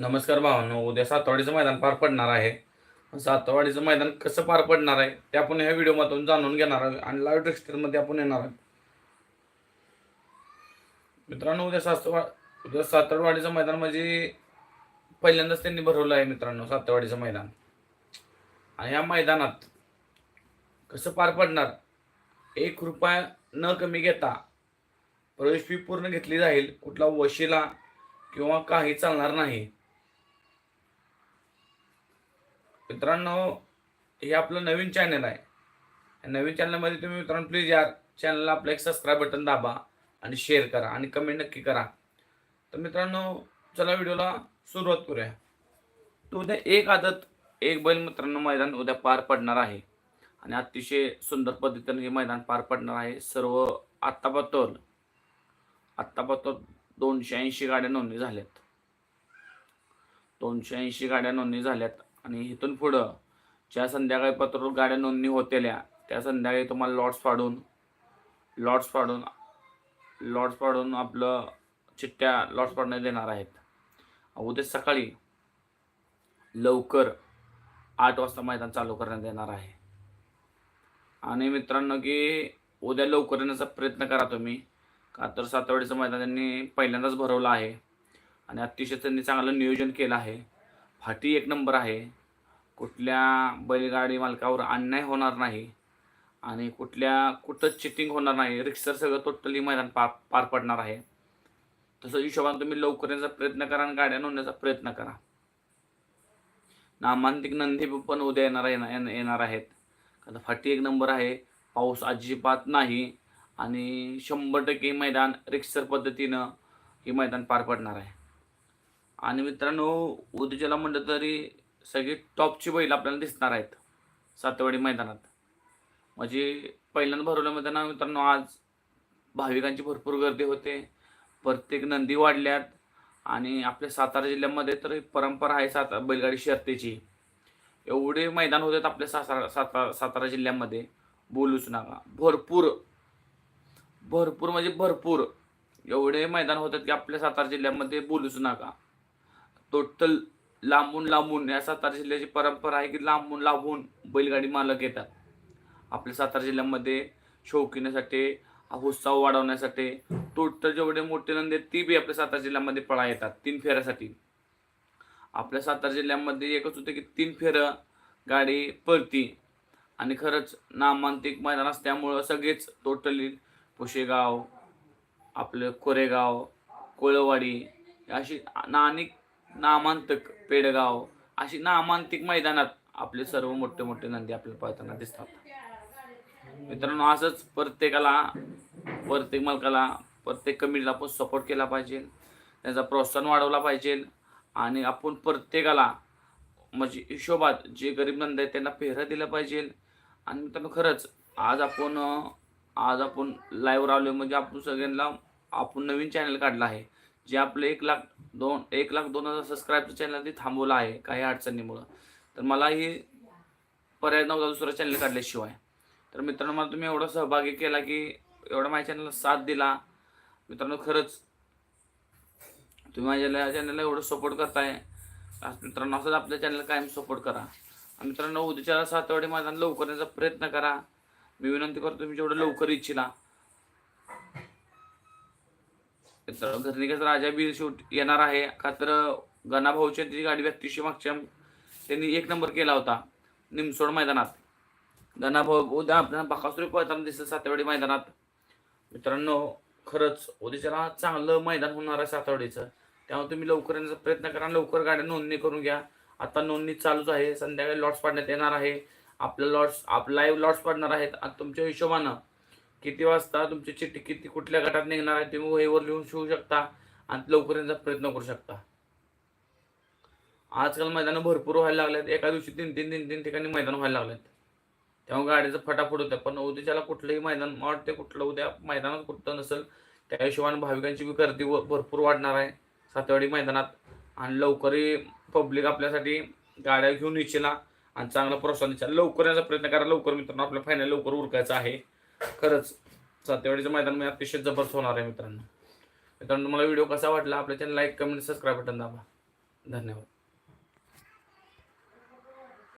नमस्कार भावांनो उद्या सातवाडीचं मैदान पार पडणार आहे. सातवाडीचं मैदान कसं पार पडणार आहे ते आपण ह्या व्हिडिओमधून जाणून घेणार आहोत आणि लाईव्ह टेक्स्टरमध्ये आपण येणार आहोत. मित्रांनो उद्या सातवा उद्या सातवाडीचं मैदान म्हणजे पहिल्यांदाच त्यांनी भरवलं आहे मित्रांनो सातवाडीचं मैदान. आणि या मैदानात कसं पार पडणार एक रुपया न कमी घेता प्रवेश फी पूर्ण घेतली जाईल कुठला वशिला किंवा काही चालणार नाही. मित्रांनो हे आपलं नवीन चॅनल आहे. नवीन चॅनलमध्ये तुम्ही मित्रांनो प्लीज या चॅनलला आपलं एक सबस्क्राईब बटन दाबा आणि शेअर करा आणि कमेंट नक्की करा. तर मित्रांनो चला व्हिडिओला सुरुवात करूया. तर उद्या एक आदत एक बैल मित्रांनो मैदान उद्या पार पडणार आहे. आणि अतिशय सुंदर पद्धतीने हे मैदान पार पडणार आहे. सर्व आत्तापातोल आत्तापातोल दोनशे ऐंशी गाड्या नोंदणी झाल्यात. दोनशे ऐंशी गाड्या नोंदणी झाल्यात. आणि इथून पुढं ज्या संध्याकाळी पत्र गाड्या नोंदणी होतेल्या त्या संध्याकाळी तुम्हाला लॉट्स पाडून लॉट्स पाडून लॉट्स पाडून आपलं चिठ्ठ्या लॉट्स पाडण्यात येणार आहेत. उद्या सकाळी लवकर आठ वाजता मैदान चालू करण्यात येणार आहे. आणि मित्रांनो की उद्या लवकर येण्याचा प्रयत्न करा तुम्ही. का तर सातवडीचं मैदान त्यांनी पहिल्यांदाच भरवलं आहे. आणि अतिशय त्यांनी चांगलं नियोजन केलं आहे. फाटी एक नंबर आहे. कुठल्या बैलगाडी मालकावर अन्याय होणार नाही आणि कुठल्या कुठं चिटिंग होणार नाही. रिक्सर सगळं टोटली मैदान पार पार पडणार आहे. तसं हिशोबाने तुम्ही लवकर येण्याचा प्रयत्न करा आणि गाड्या नोंदण्याचा प्रयत्न करा. नामांतिक नंदी पण उद्या येणार येणार येणार आहेत. आता फाटी एक नंबर आहे. पाऊस अजिबात नाही आणि शंभर टक्के मैदान रिक्सर पद्धतीनं हे मैदान पार पडणार आहे. आणि मित्रांनो उद्याला म्हटलं तरी सगळी टॉपची बैल आपल्याला दिसणार आहेत सातवाडी मैदानात. म्हणजे पहिल्यांदा भरवलं मैदानात मित्रांनो आज भाविकांची भरपूर गर्दी होते. प्रत्येक नंदी वाढल्यात. आणि आपल्या सातारा जिल्ह्यामध्ये तर एक परंपरा आहे सात बैलगाडी शर्तीची. एवढे मैदान होते आपल्या सातारा सातारा सातारा जिल्ह्यामध्ये. बोलूच नका. भरपूर भरपूर म्हणजे भरपूर एवढे मैदान होतात की आपल्या सातारा जिल्ह्यामध्ये बोलूच नका. टोटल लांबून लांबून या सातारा जिल्ह्याची परंपरा आहे की लांबून लांबून बैलगाडी मालक येतात. आपल्या सातारा जिल्ह्यामध्ये शौकीनासाठी उत्साह वाढवण्यासाठी टोटल जेवढे मोठे नंदी आहेत ती बी आपल्या सातारा जिल्ह्यामध्ये पळा येतात तीन फेऱ्यासाठी. आपल्या सातारा जिल्ह्यामध्ये एकच होतं की तीन फेरं गाडी पळती आणि खरंच नामांतिक मैदान असल्यामुळं सगळेच टोटली पुशेगाव आपलं कोरेगाव कोळवाडी अशी नानिक नामांतक पेडगाव अशी नामांतिक मैदानात आपले सर्व मोठे मोठे नंदी आपल्याला पळताना दिसतात. मित्रांनो असंच प्रत्येकाला प्रत्येक मालकाला प्रत्येक कमिटीला आपण सपोर्ट केला पाहिजे. त्यांचा प्रोत्साहन वाढवला पाहिजे. आणि आपण प्रत्येकाला म्हणजे हिशोबात जे गरीब नंद आहेत त्यांना पेहरा दिला पाहिजे. आणि मित्रांनो खरंच आज आपण आज आपण लाईव्ह राहिलो म्हणजे आपण सगळ्यांना आपण नवीन चॅनल काढलं आहे. जे आपलं एक लाख दोन एक लाख दोन हजार सबस्क्राईबचं चॅनल ते थांबवलं आहे काही अडचणीमुळं. तर मलाही पर्याय नव्हता दुसरा चॅनल काढल्याशिवाय. तर मित्रांनो मला तुम्ही एवढा सहभागी केला की एवढा माझ्या चॅनलला साथ दिला. मित्रांनो खरंच तुम्ही माझ्या चॅनलला एवढं सपोर्ट करताय. मित्रांनो असंच आपल्या चॅनलला कायम सपोर्ट करा. आणि मित्रांनो उद्याच्या सातवडे मैदान लवकर येण्याचा प्रयत्न करा. मी विनंती करतो तुम्ही जेवढं लवकर इच्छिला तर घरनिकाच राजा बी शूट येणार आहे. का तर गणा भाऊच्या ती गाडी व्यक्तीशी मागच्या त्यांनी एक नंबर केला होता. निमसोड मैदानात. गणाभाऊ उद्या आपल्याला बाकासुरी पळताना दिसत सातवडी मैदानात. मित्रांनो खरंच उद्याच्याला चांगलं मैदान होणार आहे सातवाडीचं. त्यामुळे तुम्ही लवकर येण्याचा प्रयत्न करा लवकर गाड्या नोंदणी करून घ्या. आता नोंदणी चालूच आहे. संध्याकाळी लॉट्स पाडण्यात येणार आहे. आपल्या लॉट्स आप लाईव्ह लॉट्स पाडणार आहेत. आणि तुमच्या हिशोबानं किती वाजता तुमची चिठ्ठी किती कुठल्या गटात निघणार आहे तुम्ही वहीवर लिहून शिवू शकता आणि लवकर यांचा प्रयत्न करू शकता. आजकाल मैदानं भरपूर व्हायला लागलेत एका दिवशी तीन तीन तीन तीन ठिकाणी मैदान व्हायला लागलेत तेव्हा गाडीचं फटाफट होतं. पण उद्याच्याला कुठलंही मैदान वाटते कुठलं उद्या मैदानात कुठलं नसेल त्या हिशोबाने भाविकांची बी गर्दी व- भरपूर वाढणार आहे. सातवाडी मैदानात आणि लवकरही पब्लिक आपल्यासाठी गाड्या घेऊन इच्छिला आणि चांगला प्रोत्साहन इच्छा लवकर याचा प्रयत्न करा. लवकर मित्रांनो आपलं फायनल लवकर उरकायचं आहे. खरंच सातेवाडीचं मैदान मी अतिशय जबरदस्त होणार आहे मित्रांनो. मित्रांनो तुम्हाला व्हिडिओ कसा वाटला? आपल्या channel like comment subscribe button दाबा. धन्यवाद.